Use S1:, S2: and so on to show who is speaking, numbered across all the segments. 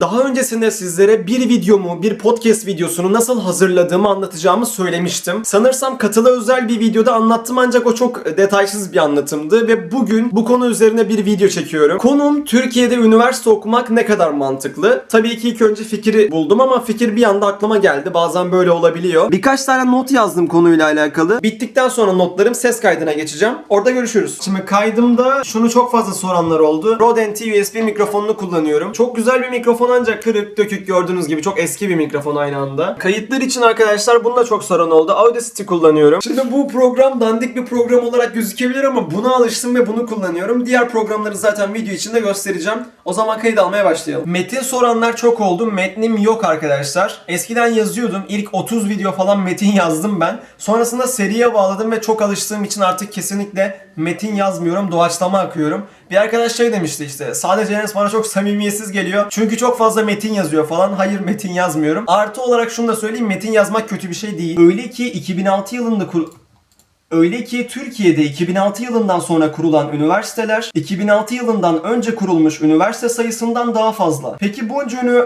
S1: Daha öncesinde sizlere bir videomu, bir podcast videosunu nasıl hazırladığımı anlatacağımı söylemiştim. Sanırsam katılı özel bir videoda anlattım ancak o çok detaysız bir anlatımdı ve bugün bu konu üzerine bir video çekiyorum. Konum Türkiye'de üniversite okumak ne kadar mantıklı? Tabii ki ilk önce fikri buldum ama fikir bir anda aklıma geldi. Bazen böyle olabiliyor. Birkaç tane not yazdım konuyla alakalı. Bittikten sonra notlarım ses kaydına geçeceğim. Orada görüşürüz. Şimdi kaydımda şunu çok fazla soranlar oldu. Rode NT USB mikrofonunu kullanıyorum. Çok güzel bir mikrofon ancak kırık dökük gördüğünüz gibi çok eski bir mikrofon aynı anda. Kayıtlar için arkadaşlar bunu da çok soran oldu. Audacity kullanıyorum. Şimdi bu program dandik bir program olarak gözükebilir ama buna alıştım ve bunu kullanıyorum. Diğer programları zaten video içinde göstereceğim. O zaman kayıt almaya başlayalım. Metin soranlar çok oldu. Metnim yok arkadaşlar. Eskiden yazıyordum. İlk 30 video falan metin yazdım ben. Sonrasında seriye bağladım ve çok alıştığım için artık kesinlikle metin yazmıyorum. Doğaçlama akıyorum. Bir arkadaş şey demişti işte sadece Enes bana çok samimiyetsiz geliyor. Çünkü çok fazla metin yazıyor falan. Hayır metin yazmıyorum. Artı olarak şunu da söyleyeyim metin yazmak kötü bir şey değil. Öyle ki 2006 yılında kur... Öyle ki Türkiye'de 2006 yılından sonra kurulan üniversiteler 2006 yılından önce kurulmuş üniversite sayısından daha fazla. Peki bunca ünü...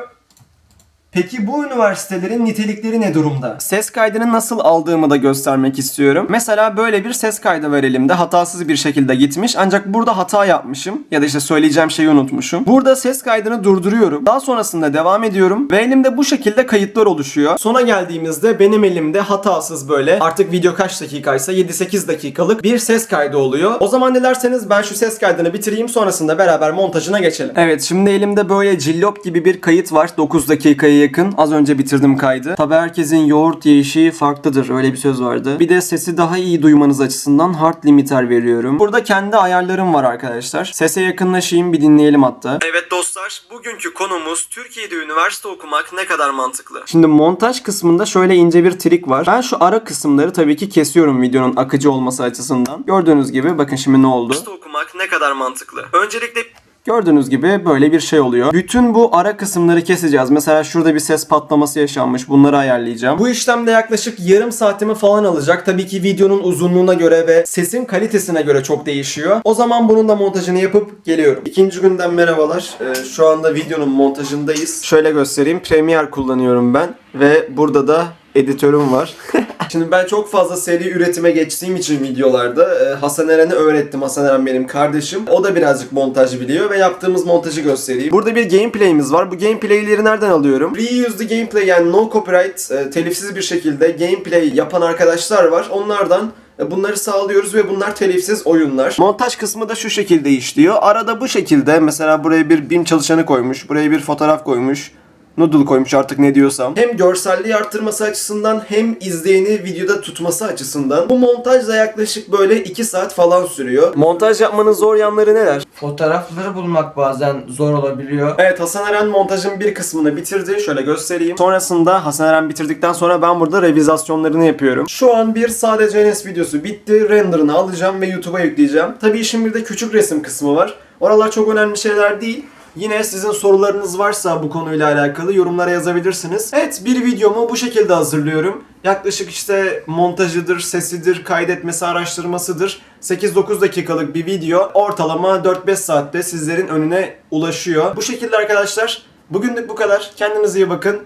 S1: Peki bu üniversitelerin nitelikleri ne durumda? Ses kaydını nasıl aldığımı da göstermek istiyorum. Mesela böyle bir ses kaydı var elimde. Hatasız bir şekilde gitmiş. Ancak burada hata yapmışım. Ya da işte söyleyeceğim şeyi unutmuşum. Burada ses kaydını durduruyorum. Daha sonrasında devam ediyorum. Ve elimde bu şekilde kayıtlar oluşuyor. Sona geldiğimizde benim elimde hatasız böyle artık video kaç dakikaysa 7-8 dakikalık bir ses kaydı oluyor. O zaman ne derseniz ben şu ses kaydını bitireyim sonrasında beraber montajına geçelim. Evet şimdi elimde böyle cillop gibi bir kayıt var. 9 dakikaya yakın. Az önce bitirdim kaydı. Tabi herkesin yoğurt yiyişi farklıdır. Öyle bir söz vardı. Bir de sesi daha iyi duymanız açısından hard limiter veriyorum. Burada kendi ayarlarım var arkadaşlar. Sese yakınlaşayım bir dinleyelim hatta. Evet dostlar bugünkü konumuz Türkiye'de üniversite okumak ne kadar mantıklı? Şimdi montaj kısmında şöyle ince bir trik var. Ben şu ara kısımları tabii ki kesiyorum videonun akıcı olması açısından. Gördüğünüz gibi bakın şimdi ne oldu? Üniversite okumak ne kadar mantıklı? Öncelikle Gördüğünüz gibi böyle bir şey oluyor. Bütün bu ara kısımları keseceğiz. Mesela şurada bir ses patlaması yaşanmış. Bunları ayarlayacağım. Bu işlemde yaklaşık yarım saatimi falan alacak. Tabii ki videonun uzunluğuna göre ve sesin kalitesine göre çok değişiyor. O zaman bunun da montajını yapıp geliyorum. İkinci günden merhabalar. Ee, şu anda videonun montajındayız. Şöyle göstereyim. Premiere kullanıyorum ben. Ve burada da editörüm var. Şimdi ben çok fazla seri üretime geçtiğim için videolarda e, Hasan Eren'e öğrettim. Hasan Eren benim kardeşim. O da birazcık montaj biliyor ve yaptığımız montajı göstereyim. Burada bir gameplay'imiz var. Bu gameplay'leri nereden alıyorum? Reuse the gameplay yani no copyright e, telifsiz bir şekilde gameplay yapan arkadaşlar var. Onlardan e, Bunları sağlıyoruz ve bunlar telifsiz oyunlar. Montaj kısmı da şu şekilde işliyor. Arada bu şekilde mesela buraya bir BIM çalışanı koymuş, buraya bir fotoğraf koymuş. Noodle koymuş artık ne diyorsam. Hem görselliği arttırması açısından hem izleyeni videoda tutması açısından. Bu montaj da yaklaşık böyle 2 saat falan sürüyor. Montaj yapmanın zor yanları neler?
S2: Fotoğrafları bulmak bazen zor olabiliyor.
S1: Evet Hasan Eren montajın bir kısmını bitirdi. Şöyle göstereyim. Sonrasında Hasan Eren bitirdikten sonra ben burada revizasyonlarını yapıyorum. Şu an bir sadece Enes videosu bitti. Render'ını alacağım ve YouTube'a yükleyeceğim. Tabii işin bir de küçük resim kısmı var. Oralar çok önemli şeyler değil. Yine sizin sorularınız varsa bu konuyla alakalı yorumlara yazabilirsiniz. Evet bir videomu bu şekilde hazırlıyorum. Yaklaşık işte montajıdır, sesidir, kaydetmesi, araştırmasıdır. 8-9 dakikalık bir video ortalama 4-5 saatte sizlerin önüne ulaşıyor. Bu şekilde arkadaşlar bugünlük bu kadar. Kendinize iyi bakın.